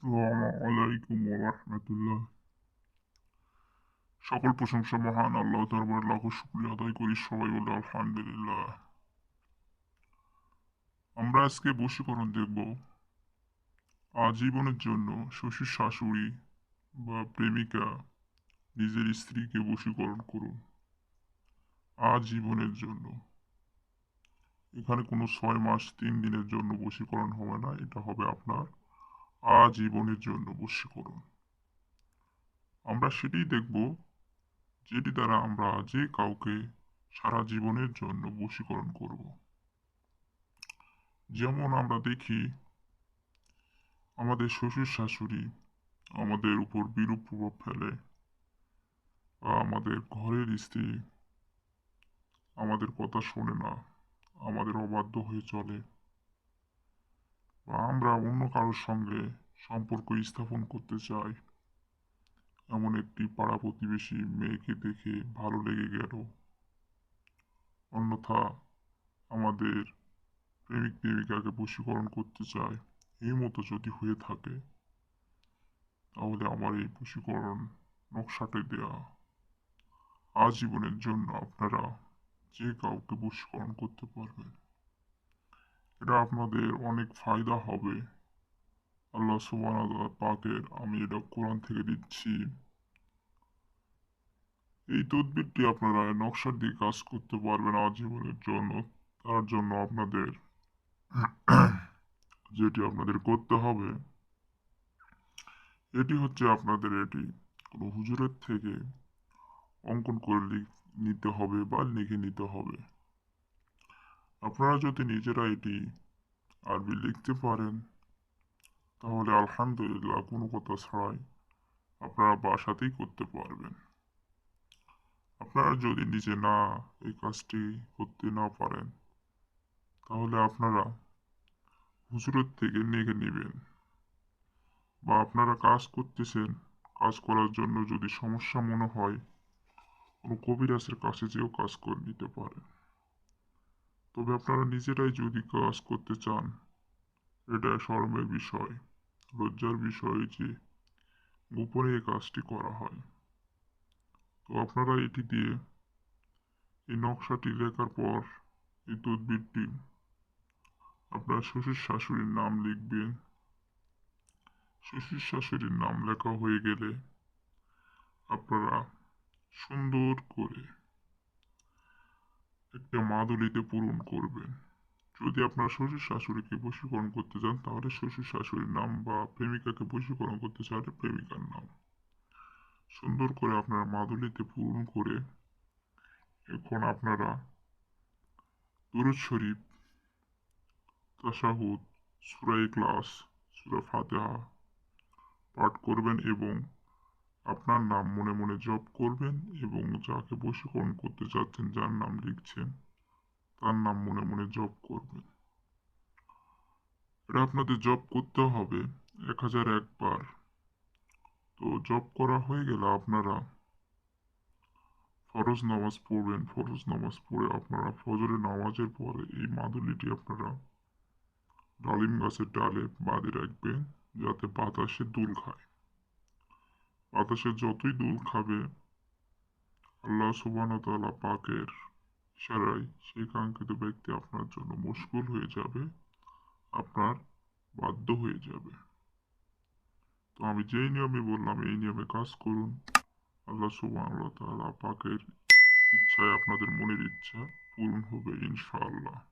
আসসালামু আলাইকুম রহমতুল্লাহ। সকল প্রশংসা মহান আল্লাহ দরবার লাখো শুক্রিয়া আদায় করি, সবাই বলে আলহামদুলিল্লাহ। আমরা আজকে বশীকরণ দেখব আজীবনের জন্য শ্বশুর শাশুড়ি বা প্রেমিকা নিজের স্ত্রীকে বশীকরণ করুন আজীবনের জন্য। এখানে কোনো ছয় মাস, তিন দিনের জন্য বশীকরণ হবে না, এটা হবে আপনার আজীবনের জন্য বশীকরণ আমরা সেটাই দেখব, যেটি দ্বারা আমরা যে কাউকে সারা জীবনের জন্য বশীকরণ করব। যেমন আমরা দেখি, আমাদের শ্বশুর শাশুড়ি আমাদের উপর বিরূপ প্রভাব ফেলে, বা আমাদের ঘরের স্ত্রী আমাদের কথা শোনে না, আমাদের অবাধ্য হয়ে চলে। আমরা অন্য কারোর সঙ্গে সম্পর্ক স্থাপন করতে চাই। এমন একটি পাড়া প্রতিবেশী মেয়েকে দেখে ভালো লেগে গেল। অন্যথা আমাদের প্রেমিক প্রেমিকাকে বশীকরণ করতে চায়। এই মতো যদি হয়ে থাকে, তাহলে আমার এই বশীকরণ নকশাটে দেয়া আজীবনের জন্য আপনারা যে কাউকে বশীকরণ করতে পারবেন। এটা আপনাদের অনেক ফায়দা হবে। আল্লাহ সুবান পাকের, আমি এটা কোরআন থেকে দিচ্ছি। এই তদবিরটি আপনারা নকশার দিয়ে কাজ করতে পারবেন আজীবনের জন্য, তার জন্য আপনাদের যেটি আপনাদের করতে হবে, এটি হচ্ছে আপনাদের এটি কোনো হুজুরের থেকে অঙ্কন করে নিতে হবে বা লিখে নিতে হবে। আপনারা যদি নিজেরা এটি আরবি লিখতে পারেন, তাহলে আলহামদুলিল্লাহ কোনো কথা ছাড়াই আপনারা বাসাতেই করতে পারবেন। আপনারা যদি নিজে না এই কাজটি করতে না পারেন, তাহলে আপনারা হুজুরের থেকে নেগে নেবেন বা আপনারা কাজ করতেছেন, কাজ করার জন্য যদি সমস্যা মনে হয়, কোনো কবিরাজের কাছে যেও কাজ করে নিতে পারেন। তবে আপনারা নিজেরাই যদি কাজ করতে চান, এটা শরমের বিষয়, লজ্জার বিষয় যে গোপনে এই কাজটি করা হয়। তো আপনারা এটি দিয়ে এই নকশাটি লেখার পর এই তদবিরটি আপনার শ্বশুর শাশুড়ির নাম লিখবেন। শ্বশুর শাশুড়ির নাম লেখা হয়ে গেলে আপনারা সুন্দর করে একটা মাদুলিতে পূরণ করবেন। যদি আপনার শ্বশুর শাশুড়িকে বশীকরণ করতে চান, তাহলে শ্বশুর শাশুড়ির নাম বা প্রেমিকাকে বশীকরণ করতে চাইলে প্রেমিকার নাম। সুন্দর করে আপনারা মাদুলিতে পূরণ করে এখন আপনারা দুরুদ শরীফ তাসাহুদ সুরাই ক্লাস সুরা ফাতেহা পাঠ করবেন এবং আপনার নাম মনে মনে জপ করবেন এবং যাকে বশীকরণ করতে চাচ্ছেন, যার নাম লিখছেন, তার নাম মনে মনে জপ করবেন। এটা আপনাদের জপ করতে হবে এক হাজার একবার তো জপ করা হয়ে গেলে আপনারা ফরজ নামাজ পড়বেন। ফরজ নামাজ পড়ে আপনারা ফজরের নামাজের পরে এই মাদুলিটি আপনারা ডালিম গাছের ডালে বাঁধে রাখবেন, যাতে বাতাসে দুল খায়। বাতাসে যতই দুল খাবে, আল্লাহ সুবান তালা পাকের ইশারায় সেই কাঙ্ক্ষিত ব্যক্তি আপনার জন্য মুশকুল হয়ে যাবে, আপনার বাধ্য হয়ে যাবে। তো আমি যেই নিয়মে বললাম, এই নিয়মে কাজ করুন। আল্লাহ তালা পাকের ইচ্ছায় আপনাদের মনের ইচ্ছা পূরণ হবে ইনশাআল্লাহ।